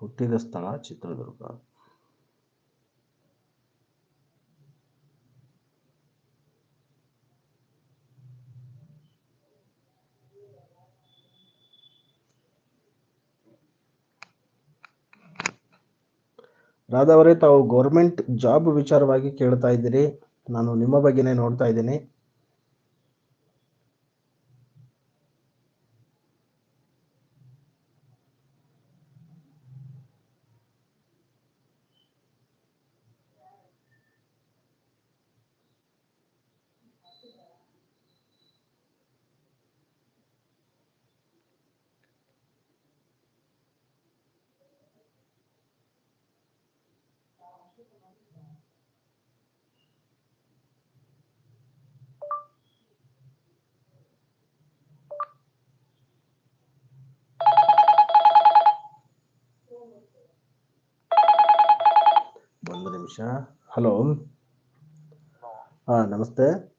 ಹುಟ್ಟಿದ ಸ್ಥಳ ಚಿತ್ರದುರ್ಗ. ರಾಧಾ ಅವರೇ ತಾವು ಗೌರ್ಮೆಂಟ್ ಜಾಬ್ ವಿಚಾರವಾಗಿ ಕೇಳ್ತಾ ಇದ್ದೀರಿ. ನಾನು ನಿಮ್ಮ ಬಗ್ಗೆನೇ ನೋಡ್ತಾ ಇದ್ದೀನಿ ಒಂದು ನಿಮಿಷ. ಹಲೋ. ಹಾ ನಮಸ್ತೆ.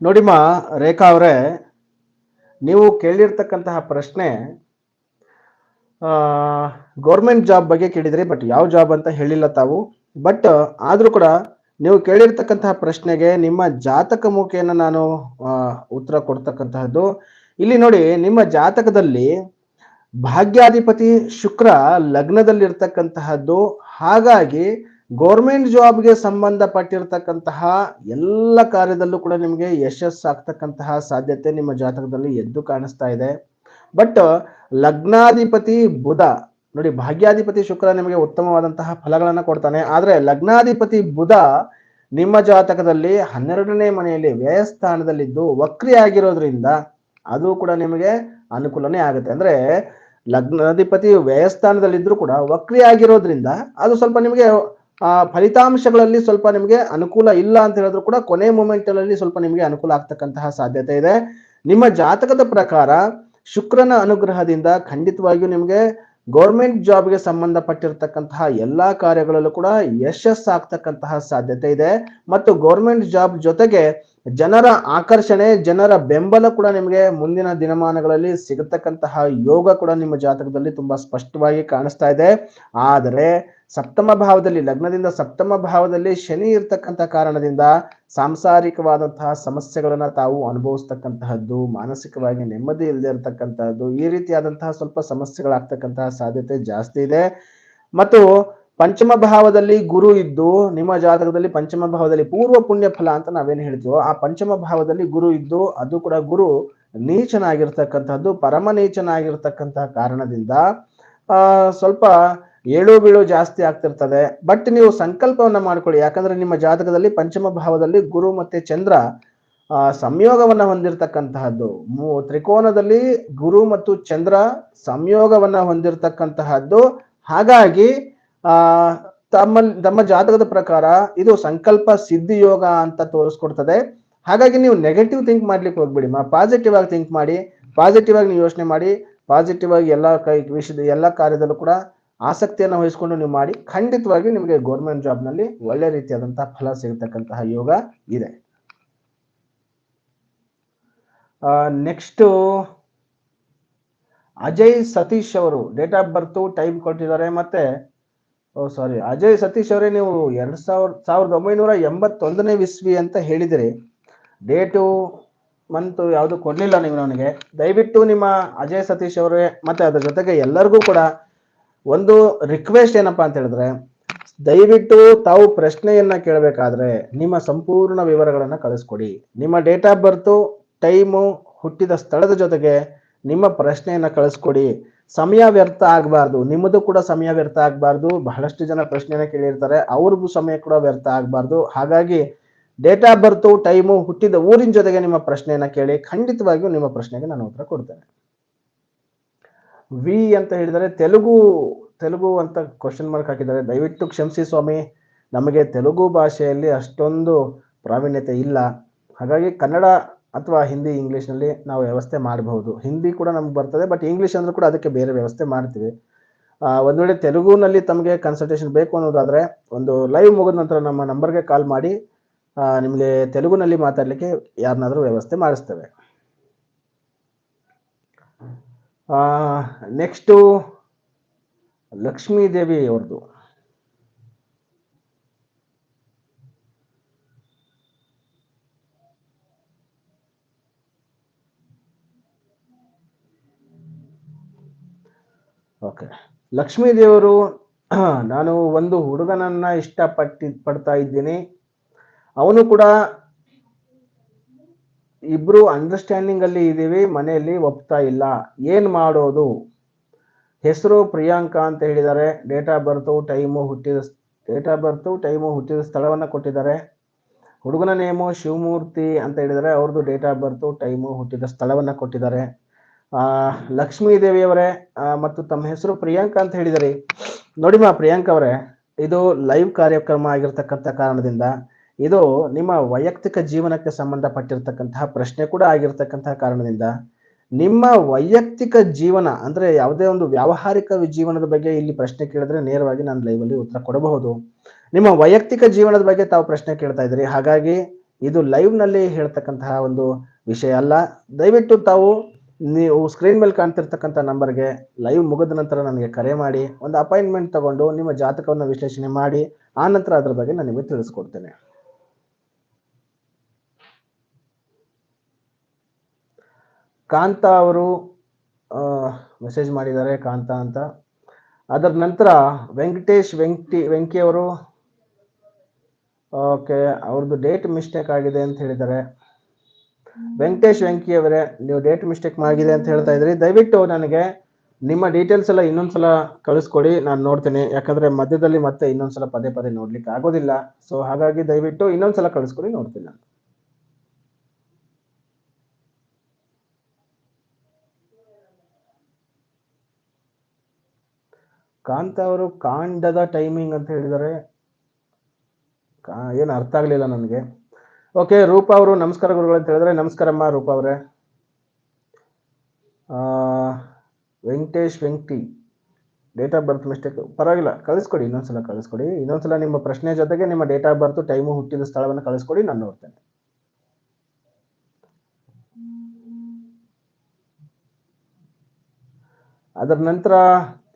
ನೋಡಿಮ್ಮ ರೇಖಾ ಅವರೇ, ನೀವು ಕೇಳಿರ್ತಕ್ಕಂತಹ ಪ್ರಶ್ನೆ ಗೌರ್ಮೆಂಟ್ ಜಾಬ್ ಬಗ್ಗೆ ಕೇಳಿದ್ರಿ ಬಟ್ ಯಾವ ಜಾಬ್ ಅಂತ ಹೇಳಿಲ್ಲ ತಾವು. ಬಟ್ ಆದ್ರೂ ಕೂಡ ನೀವು ಕೇಳಿರ್ತಕ್ಕಂತಹ ಪ್ರಶ್ನೆಗೆ ನಿಮ್ಮ ಜಾತಕ ಮುಖೇನ ನಾನು ಉತ್ತರ ಕೊಡ್ತಕ್ಕಂತಹದ್ದು. ಇಲ್ಲಿ ನೋಡಿ, ನಿಮ್ಮ ಜಾತಕದಲ್ಲಿ ಭಾಗ್ಯಾಧಿಪತಿ ಶುಕ್ರ ಲಗ್ನದಲ್ಲಿರ್ತಕ್ಕಂತಹದ್ದು. ಹಾಗಾಗಿ ಗೌರ್ಮೆಂಟ್ ಜಾಬ್ಗೆ ಸಂಬಂಧಪಟ್ಟಿರ್ತಕ್ಕಂತಹ ಎಲ್ಲ ಕಾರ್ಯದಲ್ಲೂ ಕೂಡ ನಿಮಗೆ ಯಶಸ್ಸಾಗ್ತಕ್ಕಂತಹ ಸಾಧ್ಯತೆ ನಿಮ್ಮ ಜಾತಕದಲ್ಲಿ ಎದ್ದು ಕಾಣಿಸ್ತಾ ಇದೆ. ಬಟ್ ಲಗ್ನಾಧಿಪತಿ ಬುಧ, ನೋಡಿ ಭಾಗ್ಯಾಧಿಪತಿ ಶುಕ್ರ ನಿಮಗೆ ಉತ್ತಮವಾದಂತಹ ಫಲಗಳನ್ನ ಕೊಡ್ತಾನೆ. ಆದ್ರೆ ಲಗ್ನಾಧಿಪತಿ ಬುಧ ನಿಮ್ಮ ಜಾತಕದಲ್ಲಿ ಹನ್ನೆರಡನೇ ಮನೆಯಲ್ಲಿ ವ್ಯಯಸ್ಥಾನದಲ್ಲಿದ್ದು ವಕ್ರಿ ಆಗಿರೋದ್ರಿಂದ ಅದು ಕೂಡ ನಿಮಗೆ ಅನುಕೂಲನೇ ಆಗುತ್ತೆ. ಅಂದ್ರೆ ಲಗ್ನಾಧಿಪತಿ ವ್ಯಯಸ್ಥಾನದಲ್ಲಿದ್ದರೂ ಕೂಡ ವಕ್ರಿ ಆಗಿರೋದ್ರಿಂದ ಅದು ಸ್ವಲ್ಪ ನಿಮಗೆ ಆ ಫಲಿತಾಂಶಗಳಲ್ಲಿ ಸ್ವಲ್ಪ ನಿಮಗೆ ಅನುಕೂಲ ಇಲ್ಲ ಅಂತ ಹೇಳಿದ್ರು ಕೂಡ ಕೊನೆ ಮೂಮೆಂಟ್ ಅಲ್ಲಿ ಸ್ವಲ್ಪ ನಿಮಗೆ ಅನುಕೂಲ ಆಗ್ತಕ್ಕಂತಹ ಸಾಧ್ಯತೆ ಇದೆ. ನಿಮ್ಮ ಜಾತಕದ ಪ್ರಕಾರ ಶುಕ್ರನ ಅನುಗ್ರಹದಿಂದ ಖಂಡಿತವಾಗಿಯೂ ನಿಮಗೆ ಗೌರ್ಮೆಂಟ್ ಜಾಬ್ಗೆ ಸಂಬಂಧಪಟ್ಟಿರ್ತಕ್ಕಂತಹ ಎಲ್ಲಾ ಕಾರ್ಯಗಳಲ್ಲೂ ಕೂಡ ಯಶಸ್ಸಾಗ್ತಕ್ಕಂತಹ ಸಾಧ್ಯತೆ ಇದೆ. ಮತ್ತು ಗೌರ್ಮೆಂಟ್ ಜಾಬ್ ಜೊತೆಗೆ ಜನರ ಆಕರ್ಷಣೆ, ಜನರ ಬೆಂಬಲ ಕೂಡ ನಿಮಗೆ ಮುಂದಿನ ದಿನಮಾನಗಳಲ್ಲಿ ಸಿಗತಕ್ಕಂತಹ ಯೋಗ ಕೂಡ ನಿಮ್ಮ ಜಾತಕದಲ್ಲಿ ತುಂಬಾ ಸ್ಪಷ್ಟವಾಗಿ ಕಾಣಿಸ್ತಾ ಇದೆ. ಆದರೆ ಸಪ್ತಮ ಭಾವದಲ್ಲಿ, ಲಗ್ನದಿಂದ ಸಪ್ತಮ ಭಾವದಲ್ಲಿ ಶನಿ ಇರ್ತಕ್ಕಂಥ ಕಾರಣದಿಂದ ಸಾಂಸಾರಿಕವಾದಂತಹ ಸಮಸ್ಯೆಗಳನ್ನ ತಾವು ಅನುಭವಿಸ್ತಕ್ಕಂತಹದ್ದು, ಮಾನಸಿಕವಾಗಿ ನೆಮ್ಮದಿ ಇಲ್ಲದೆ ಇರತಕ್ಕಂತಹದ್ದು, ಈ ರೀತಿಯಾದಂತಹ ಸ್ವಲ್ಪ ಸಮಸ್ಯೆಗಳಾಗ್ತಕ್ಕಂತಹ ಸಾಧ್ಯತೆ ಜಾಸ್ತಿ ಇದೆ. ಮತ್ತು ಪಂಚಮ ಭಾವದಲ್ಲಿ ಗುರು ಇದ್ದು, ನಿಮ್ಮ ಜಾತಕದಲ್ಲಿ ಪಂಚಮ ಭಾವದಲ್ಲಿ ಪೂರ್ವ ಪುಣ್ಯ ಫಲ ಅಂತ ನಾವೇನು ಹೇಳ್ತೀವೋ ಆ ಪಂಚಮ ಭಾವದಲ್ಲಿ ಗುರು ಇದ್ದು, ಅದು ಕೂಡ ಗುರು ನೀಚನಾಗಿರ್ತಕ್ಕಂಥದ್ದು ಪರಮ ನೀಚನಾಗಿರ್ತಕ್ಕಂತಹ ಕಾರಣದಿಂದ ಸ್ವಲ್ಪ ಏಳು ಬೀಳು ಜಾಸ್ತಿ ಆಗ್ತಿರ್ತದೆ. ಬಟ್ ನೀವು ಸಂಕಲ್ಪವನ್ನ ಮಾಡ್ಕೊಳ್ಳಿ. ಯಾಕಂದ್ರೆ ನಿಮ್ಮ ಜಾತಕದಲ್ಲಿ ಪಂಚಮ ಭಾವದಲ್ಲಿ ಗುರು ಮತ್ತೆ ಚಂದ್ರ ಸಂಯೋಗವನ್ನ ಹೊಂದಿರತಕ್ಕಂತಹದ್ದು. ತ್ರಿಕೋನದಲ್ಲಿ ಗುರು ಮತ್ತು ಚಂದ್ರ ಸಂಯೋಗವನ್ನ ಹೊಂದಿರತಕ್ಕಂತಹದ್ದು. ಹಾಗಾಗಿ, ಆ ತಮ್ಮ ತಮ್ಮ ಜಾತಕದ ಪ್ರಕಾರ ಇದು ಸಂಕಲ್ಪ ಸಿದ್ಧಿ ಯೋಗ ಅಂತ ತೋರಿಸ್ಕೊಡ್ತದೆ. ಹಾಗಾಗಿ ನೀವು ನೆಗೆಟಿವ್ ಥಿಂಕ್ ಮಾಡ್ಲಿಕ್ಕೆ ಹೋಗ್ಬಿಡಿ. ಪಾಸಿಟಿವ್ ಆಗಿ ಥಿಂಕ್ ಮಾಡಿ ಪಾಸಿಟಿವ್ ಆಗಿ ನೀವು ಯೋಚನೆ ಮಾಡಿ ಪಾಸಿಟಿವ್ ಆಗಿ ಎಲ್ಲ ಕೈ, ವಿಷಯದ ಎಲ್ಲ ಕಾರ್ಯದಲ್ಲೂ ಕೂಡ ಆಸಕ್ತಿಯನ್ನು ವಹಿಸ್ಕೊಂಡು ನೀವು ಮಾಡಿ ಖಂಡಿತವಾಗಿ ನಿಮಗೆ ಗೌರ್ಮೆಂಟ್ ಜಾಬ್ನಲ್ಲಿ ಒಳ್ಳೆ ರೀತಿಯಾದಂತಹ ಫಲ ಸಿಗತಕ್ಕಂತಹ ಯೋಗ ಇದೆ. ನೆಕ್ಸ್ಟ್ ಅಜಯ್ ಸತೀಶ್ ಅವರು ಡೇಟ್ ಆಫ್ ಬರ್ತ್ ಟೈಮ್ ಕೊಟ್ಟಿದ್ದಾರೆ ಮತ್ತೆ, ಓ ಸಾರಿ ಅಜಯ್ ಸತೀಶ್ ಅವರೇ ನೀವು ಎರಡ್ ಸಾವಿರದ ಸಾವಿರದ ಒಂಬೈನೂರ ಎಂಬತ್ತೊಂದನೇ ಇಸ್ವಿ ಅಂತ ಹೇಳಿದಿರಿ. ಡೇಟು ಮಂತ್ ಯಾವುದು ಕೊಡ್ಲಿಲ್ಲ ನೀವು ನನಗೆ. ದಯವಿಟ್ಟು ನಿಮ್ಮ ಅಜಯ್ ಸತೀಶ್ ಅವರೇ ಮತ್ತೆ ಅದ್ರ ಜೊತೆಗೆ ಎಲ್ಲರಿಗೂ ಕೂಡ ಒಂದು ರಿಕ್ವೆಸ್ಟ್ ಏನಪ್ಪಾ ಅಂತ ಹೇಳಿದ್ರೆ, ದಯವಿಟ್ಟು ತಾವು ಪ್ರಶ್ನೆಯನ್ನ ಕೇಳಬೇಕಾದ್ರೆ ನಿಮ್ಮ ಸಂಪೂರ್ಣ ವಿವರಗಳನ್ನ ಕಳಿಸ್ಕೊಡಿ. ನಿಮ್ಮ ಡೇಟ್ ಆಫ್ ಬರ್ತು ಟೈಮು ಹುಟ್ಟಿದ ಸ್ಥಳದ ಜೊತೆಗೆ ನಿಮ್ಮ ಪ್ರಶ್ನೆಯನ್ನ ಕಳಿಸ್ಕೊಡಿ. ಸಮಯ ವ್ಯರ್ಥ ಆಗಬಾರ್ದು. ನಿಮ್ಮದು ಕೂಡ ಸಮಯ ವ್ಯರ್ಥ ಆಗಬಾರ್ದು. ಬಹಳಷ್ಟು ಜನ ಪ್ರಶ್ನೆಯನ್ನ ಕೇಳಿರ್ತಾರೆ. ಅವ್ರಿಗೂ ಸಮಯ ಕೂಡ ವ್ಯರ್ಥ ಆಗಬಾರ್ದು. ಹಾಗಾಗಿ ಡೇಟ್ ಆಫ್ ಬರ್ತು ಟೈಮು ಹುಟ್ಟಿದ ಊರಿನ ಜೊತೆಗೆ ನಿಮ್ಮ ಪ್ರಶ್ನೆಯನ್ನ ಕೇಳಿ, ಖಂಡಿತವಾಗಿಯೂ ನಿಮ್ಮ ಪ್ರಶ್ನೆಗೆ ನಾನು ಉತ್ತರ ಕೊಡ್ತೇನೆ. ವಿ ಅಂತ ಹೇಳಿದರೆ ತೆಲುಗು ತೆಲುಗು ಅಂತ ಕ್ವಶನ್ ಮಾರ್ಕ್ ಹಾಕಿದ್ದಾರೆ. ದಯವಿಟ್ಟು ಕ್ಷಮಿಸಿ ಸ್ವಾಮಿ. ನಮಗೆ ತೆಲುಗು ಭಾಷೆಯಲ್ಲಿ ಅಷ್ಟೊಂದು ಪ್ರಾವೀಣ್ಯತೆ ಇಲ್ಲ. ಹಾಗಾಗಿ ಕನ್ನಡ ಅಥವಾ ಹಿಂದಿ ಇಂಗ್ಲೀಷ್ನಲ್ಲಿ ನಾವು ವ್ಯವಸ್ಥೆ ಮಾಡಬಹುದು. ಹಿಂದಿ ಕೂಡ ನಮ್ಗೆ ಬರ್ತದೆ ಬಟ್ ಇಂಗ್ಲೀಷ್ ಅಂದ್ರೂ ಕೂಡ ಅದಕ್ಕೆ ಬೇರೆ ವ್ಯವಸ್ಥೆ ಮಾಡ್ತೀವಿ. ಒಂದು ವೇಳೆ ತೆಲುಗುನಲ್ಲಿ ತಮಗೆ ಕನ್ಸಲ್ಟೇಷನ್ ಬೇಕು ಅನ್ನೋದಾದರೆ ಒಂದು ಲೈವ್ ಮುಗಿದ ನಂತರ ನಮ್ಮ ನಂಬರ್ಗೆ ಕಾಲ್ ಮಾಡಿ ನಿಮಗೆ ತೆಲುಗುನಲ್ಲಿ ಮಾತಾಡಲಿಕ್ಕೆ ಯಾರನ್ನಾದರೂ ವ್ಯವಸ್ಥೆ ಮಾಡಿಸ್ತೇವೆ. ನೆಕ್ಸ್ಟು ಲಕ್ಷ್ಮೀ ದೇವಿ ಅವ್ರದ್ದು ಓಕೆ ಲಕ್ಷ್ಮೀ ದೇವರು ನಾನು ಒಂದು ಹುಡುಗನನ್ನ ಇಷ್ಟಪಟ್ಟಿ, ಪಡ್ತಾ ಇದ್ದೀನಿ. ಅವನು ಕೂಡ ಇಬ್ರು ಅಂಡರ್ಸ್ಟ್ಯಾಂಡಿಂಗ್ ಅಲ್ಲಿ ಇದೀವಿ, ಮನೆಯಲ್ಲಿ ಒಪ್ತಾ ಇಲ್ಲ. ಏನ್ ಮಾಡೋದು? ಹೆಸರು ಪ್ರಿಯಾಂಕಾ ಅಂತ ಹೇಳಿದ್ದಾರೆ. ಡೇಟ್ ಆಫ್ ಬರ್ತು ಟೈಮು ಹುಟ್ಟಿದ ಡೇಟ್ ಆಫ್ ಬರ್ತು ಟೈಮು ಹುಟ್ಟಿದ ಸ್ಥಳವನ್ನ ಕೊಟ್ಟಿದ್ದಾರೆ. ಹುಡುಗನ ನೇಮು ಶಿವಮೂರ್ತಿ ಅಂತ ಹೇಳಿದರೆ ಅವ್ರದ್ದು ಡೇಟ್ ಆಫ್ ಬರ್ತು ಟೈಮು ಹುಟ್ಟಿದ ಸ್ಥಳವನ್ನ ಕೊಟ್ಟಿದ್ದಾರೆ. ಲಕ್ಷ್ಮೀ ದೇವಿಯವರೇ ಮತ್ತು ತಮ್ಮ ಹೆಸರು ಪ್ರಿಯಾಂಕಾ ಅಂತ ಹೇಳಿದರೆ ನೋಡಿಮ್ಮ ಪ್ರಿಯಾಂಕಾ ಅವರೇ, ಇದು ಲೈವ್ ಕಾರ್ಯಕ್ರಮ ಆಗಿರ್ತಕ್ಕಂಥ ಕಾರಣದಿಂದ ಇದು ನಿಮ್ಮ ವೈಯಕ್ತಿಕ ಜೀವನಕ್ಕೆ ಸಂಬಂಧಪಟ್ಟಿರ್ತಕ್ಕಂತಹ ಪ್ರಶ್ನೆ ಕೂಡ ಆಗಿರ್ತಕ್ಕಂತಹ ಕಾರಣದಿಂದ ನಿಮ್ಮ ವೈಯಕ್ತಿಕ ಜೀವನ ಅಂದ್ರೆ ಯಾವುದೇ ಒಂದು ವ್ಯಾವಹಾರಿಕ ಜೀವನದ ಬಗ್ಗೆ ಇಲ್ಲಿ ಪ್ರಶ್ನೆ ಕೇಳಿದ್ರೆ ನೇರವಾಗಿ ನಾನು ಲೈವ್ ಅಲ್ಲಿ ಉತ್ತರ ಕೊಡಬಹುದು. ನಿಮ್ಮ ವೈಯಕ್ತಿಕ ಜೀವನದ ಬಗ್ಗೆ ತಾವು ಪ್ರಶ್ನೆ ಕೇಳ್ತಾ ಇದ್ದೀರಿ. ಹಾಗಾಗಿ ಇದು ಲೈವ್ನಲ್ಲಿ ಹೇಳ್ತಕ್ಕಂತಹ ಒಂದು ವಿಷಯ ಅಲ್ಲ. ದಯವಿಟ್ಟು ತಾವು ನೀವು ಸ್ಕ್ರೀನ್ ಮೇಲೆ ಕಾಣ್ತಿರ್ತಕ್ಕಂಥ ನಂಬರ್ಗೆ ಲೈವ್ ಮುಗಿದ ನಂತರ ನನಗೆ ಕರೆ ಮಾಡಿ, ಒಂದು ಅಪಾಯಿಂಟ್ಮೆಂಟ್ ತಗೊಂಡು ನಿಮ್ಮ ಜಾತಕವನ್ನು ವಿಶ್ಲೇಷಣೆ ಮಾಡಿ, ಆ ನಂತರ ಅದರ ಬಗ್ಗೆ ನಾನು ನಿಮಗೆ ತಿಳಿಸ್ಕೊಡ್ತೇನೆ. ಕಾಂತ ಅವರು ಮೆಸೇಜ್ ಮಾಡಿದ್ದಾರೆ, ಕಾಂತ ಅಂತ. ಅದರ ನಂತರ ವೆಂಕಟೇಶ್ ವೆಂಕಟಿ, ವೆಂಕಿ ಅವರು, ಓಕೆ, ಅವ್ರದ್ದು ಡೇಟ್ ಮಿಸ್ಟೇಕ್ ಆಗಿದೆ ಅಂತ ಹೇಳಿದ್ದಾರೆ. ವೆಂಕಟೇಶ್ ವೆಂಕಿ ಅವರೇ, ನೀವು ಡೇಟ್ ಮಿಸ್ಟೇಕ್ ಆಗಿದೆ ಅಂತ ಹೇಳ್ತಾ ಇದ್ರಿ. ದಯವಿಟ್ಟು ನನಗೆ ನಿಮ್ಮ ಡೀಟೇಲ್ಸ್ ಎಲ್ಲ ಇನ್ನೊಂದ್ಸಲ ಕಳಿಸ್ಕೊಡಿ, ನಾನು ನೋಡ್ತೀನಿ. ಯಾಕಂದ್ರೆ ಮಧ್ಯದಲ್ಲಿ ಮತ್ತೆ ಇನ್ನೊಂದ್ಸಲ ಪದೇ ಪದೇ ನೋಡ್ಲಿಕ್ಕೆ ಆಗೋದಿಲ್ಲ. ಸೊ ಹಾಗಾಗಿ ದಯವಿಟ್ಟು ಇನ್ನೊಂದ್ಸಲ ಕಳಿಸ್ಕೊಡಿ, ನೋಡ್ತೀನಿ ನಾನು. ಕಾಂತ ಅವರು ಕಾಂಡದ ಟೈಮಿಂಗ್ ಅಂತ ಹೇಳಿದರೆ ಏನು ಅರ್ಥ ಆಗಲಿಲ್ಲ ನನಗೆ. ಓಕೆ ರೂಪಾ ಅವರು, ನಮಸ್ಕಾರ ಗುರುಗಳು ಅಂತ ಹೇಳಿದ್ರೆ ನಮಸ್ಕಾರಮ್ಮ ರೂಪಾ ಅವರೇ. Venkatesh Venkati date of birth mistake ಪರವಾಗಿಲ್ಲ, ಕಳಿಸ್ಕೊಡಿ, ಇನ್ನೊಂದ್ಸಲ ಕಳಿಸ್ಕೊಡಿ. ಇನ್ನೊಂದ್ಸಲ ನಿಮ್ಮ ಪ್ರಶ್ನೆ ಜೊತೆಗೆ ನಿಮ್ಮ ಡೇಟ್ ಆಫ್ ಬರ್ತ್ ಟೈಮು ಹುಟ್ಟಿದ ಸ್ಥಳವನ್ನು ಕಳಿಸ್ಕೊಡಿ, ನಾನು ನೋಡ್ತೇನೆ. ಅದರ ನಂತರ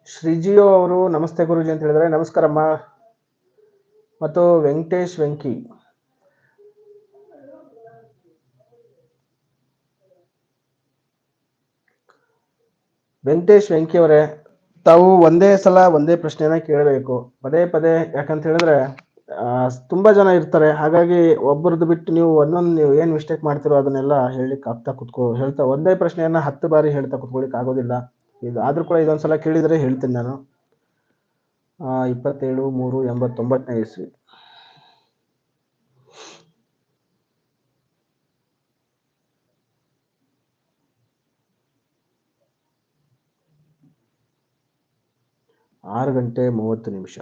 ಶ್ರೀಜಿಯೋ ಅವರು, ನಮಸ್ತೆ ಗುರುಜಿ ಅಂತ ಹೇಳಿದ್ರೆ ನಮಸ್ಕಾರಮ್ಮ ಮತ್ತು ವೆಂಕಟೇಶ್ ವೆಂಕಿ. ವೆಂಕಟೇಶ್ ವೆಂಕಿ ಅವರೇ, ತಾವು ಒಂದೇ ಸಲ ಒಂದೇ ಪ್ರಶ್ನೆನ ಕೇಳಬೇಕು. ಪದೇ ಪದೇ, ಯಾಕಂತ ಹೇಳಿದ್ರೆ ತುಂಬಾ ಜನ ಇರ್ತಾರೆ. ಹಾಗಾಗಿ ಒಬ್ಬರದ್ದು ಬಿಟ್ಟು ನೀವು ಒಂದೊಂದು ನೀವು ಏನು ಮಿಸ್ಟೇಕ್ ಮಾಡ್ತಿರೋ ಅದನ್ನೆಲ್ಲ ಹೇಳಲಿಕ್ಕೆ ಆಗ್ತಾ ಕುತ್ಕೋ, ಹೇಳ್ತಾ ಒಂದೇ ಪ್ರಶ್ನೆಯನ್ನ ಹತ್ತು ಬಾರಿ ಹೇಳ್ತಾ ಕುತ್ಕೊಳ್ಳಿಕ್ ಆಗೋದಿಲ್ಲ ಇದು ಆದ್ರೂ ಕೂಡ ಇದೊಂದ್ಸಲ ಕೇಳಿದರೆ ಹೇಳ್ತೀನಿ ನಾನು. ಇಪ್ಪತ್ತೇಳು, ಮೂರು, ಎಂಬತ್ತೊಂಬತ್ತನೇ ಇಸ್ವಿ. ಆರು ಗಂಟೆ ಮೂವತ್ತು ನಿಮಿಷ.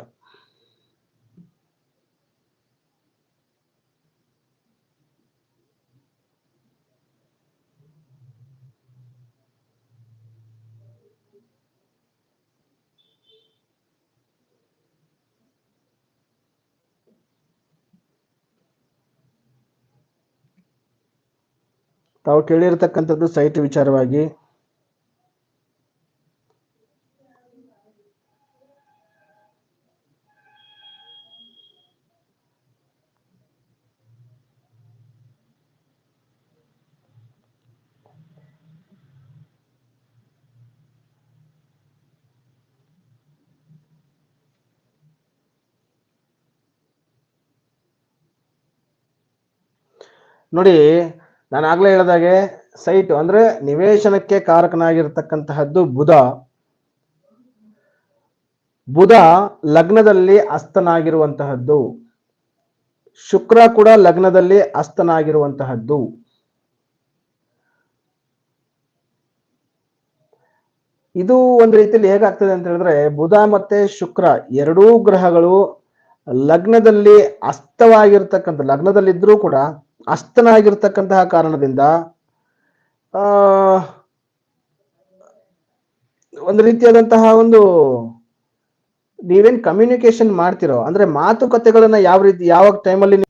ತಾವು ಕೇಳಿರ್ತಕ್ಕಂಥದ್ದು ಸೈಟ್ ವಿಚಾರವಾಗಿ. ನೋಡಿ ನಾನು ಆಗ್ಲೇ ಹೇಳಿದಾಗೆ ಸೈಟ್, ಅಂದ್ರೆ ನಿವೇಶನಕ್ಕೆ ಕಾರಕನಾಗಿರ್ತಕ್ಕಂತಹದ್ದು ಬುಧ. ಬುಧ ಲಗ್ನದಲ್ಲಿ ಅಸ್ತನಾಗಿರುವಂತಹದ್ದು. ಶುಕ್ರ ಕೂಡ ಲಗ್ನದಲ್ಲಿ ಅಸ್ತನಾಗಿರುವಂತಹದ್ದು. ಇದು ಒಂದು ರೀತಿಯಲ್ಲಿ ಹೇಗಾಗ್ತದೆ ಅಂತ ಹೇಳಿದ್ರೆ, ಬುಧ ಮತ್ತೆ ಶುಕ್ರ ಎರಡೂ ಗ್ರಹಗಳು ಲಗ್ನದಲ್ಲಿ ಅಸ್ತವಾಗಿರ್ತಕ್ಕಂಥ, ಲಗ್ನದಲ್ಲಿದ್ರೂ ಕೂಡ ಅಸ್ತನಾಗಿರ್ತಕ್ಕಂತಹ ಕಾರಣದಿಂದ, ಆ, ಒಂದು ರೀತಿಯಾದಂತಹ ಒಂದು ನೀವೇನ್ ಕಮ್ಯುನಿಕೇಶನ್ ಮಾಡ್ತಿರೋ, ಅಂದ್ರೆ ಮಾತುಕತೆಗಳನ್ನ ಯಾವ ರೀತಿ, ಯಾವ ಟೈಮಲ್ಲಿ